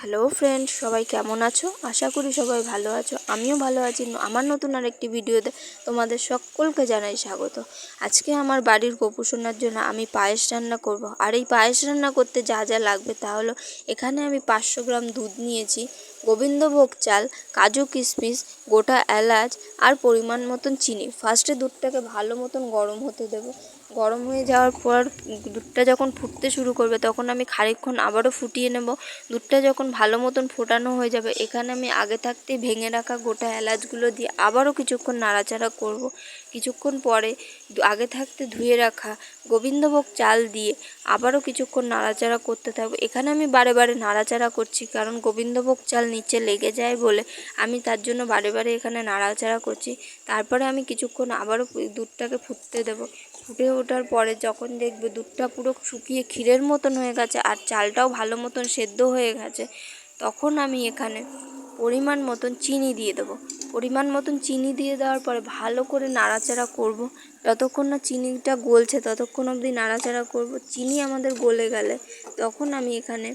Hello friend সবাই কেমন আছো? আশা করি সবাই ভালো আছো। আমিও ভালো আছি। আমার নতুন আর একটি ভিডিওতে তোমাদের সকলকে জানাই স্বাগত। আজকে আমার বাড়ির গোপুসোনার জন্য আমি পায়েস রান্না করব। আর এই পায়েস রান্না করতে যা যা লাগবে তা হলো, এখানে আমি পাঁচশো গ্রাম দুধ নিয়েছি, গোবিন্দভোগ চাল, কাজু কিশমিশ, গোটা এলাচ আর পরিমাণ মতন চিনি। ফার্স্টে দুধটাকে ভালো মতন গরম হতে দেবো। গরম হয়ে যাওয়ার পর দুধটা যখন ফুটতে শুরু করবে, তখন আমি খানিকক্ষণ আবারও ফুটিয়ে নেব। দুধটা যখন ভালো মতন ফোটানো হয়ে যাবে, এখানে আমি আগে থাকতেই ভেঙে রাখা গোটা এলাচগুলো দিয়ে আবারও কিছুক্ষণ নাড়াচাড়া করব। কিছুক্ষণ পরে আগে থাকতে ধুয়ে রাখা গোবিন্দভোগ চাল দিয়ে আবারও কিছুক্ষণ নাড়াচাড়া করতে থাকব। এখানে আমি বারে বারে নাড়াচাড়া করছি, কারণ গোবিন্দভোগ চাল নিচে লেগে যায় বলে আমি তার জন্য বারে বারে এখানে নাড়াচাড়া করছি। তারপরে আমি কিছুক্ষণ আবারও দুধটাকে ফুটতে দেবো। ফুটে ওঠার পরে যখন দেখবে দুধটা পুরো শুকিয়ে ক্ষীরের মতন হয়ে গেছে আর চালটাও ভালো মতন সেদ্ধ হয়ে গেছে, তখন আমি এখানে পরিমাণ মতন চিনি দিয়ে দেবো। পরিমাণ মতন চিনি দিয়ে দেওয়ার পরে ভালো করে নাড়াচাড়া করব। যতক্ষণ না চিনিটা গলছে ততক্ষণ অবধি নাড়াচাড়া করব। চিনি আমাদের গলে গেলে তখন আমি এখানে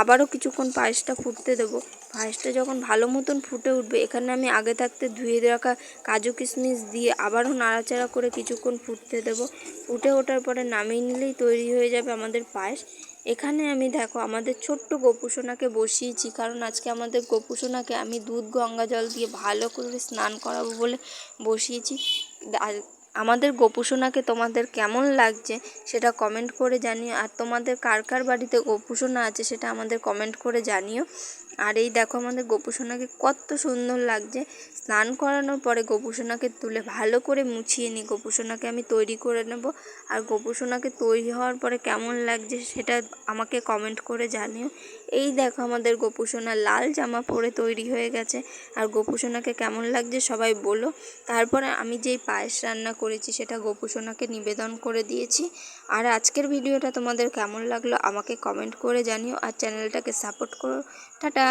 আবারও কিছুক্ষণ পায়েসটা ফুটতে দেবো। পায়েসটা যখন ভালো মতন ফুটে উঠবে, এখানে আমি আগে থাকতে ধুয়ে রাখা কাজু কিশমিশ দিয়ে আবারও নাড়াচাড়া করে কিছুক্ষণ ফুটতে দেবো। ফুটে ওঠার পরে নামিয়ে নিলেই তৈরি হয়ে যাবে আমাদের পায়েস। এখানে আমি দেখো আমাদের ছোট্ট গোপুসোনাকে বসিয়েছি, কারণ আজকে আমাদের গোপুসোনাকে আমি দুধ, গঙ্গা জল দিয়ে ভালো করে স্নান করাবো বলে বসিয়েছি। আমাদের গোপুসোনাকে তোমাদের কেমন লাগছে সেটা কমেন্ট করে জানিও। আর তোমাদের কার কার বাড়িতে গোপুসোনা আছে সেটা আমাদের কমেন্ট করে জানিও। আর এই দেখো আমাদের গোপুসোনাকে কত সুন্দর লাগছে। স্নান করানোর পরে গোপুসোনাকে তুলে ভালো করে মুছিয়ে নিই। গোপুসোনাকে আমি তৈরি করে নেব। আর গোপুসোনাকে তৈরি হওয়ার পরে কেমন লাগছে সেটা আমাকে কমেন্ট করে জানিও। এই দেখো আমাদের গোপুসোনা লাল জামা পরে তৈরি হয়ে গেছে। আর গোপুসোনাকে কেমন লাগছে সবাই বলো। তারপরে আমি যেই পায়েস রান্না করেছি সেটা গোপুসোনাকে নিবেদন করে দিয়েছি। আর আজকের ভিডিওটা তোমাদের কেমন লাগল আমাকে কমেন্ট করে জানিও। আর চ্যানেলটাকে সাপোর্ট করো। টাটা!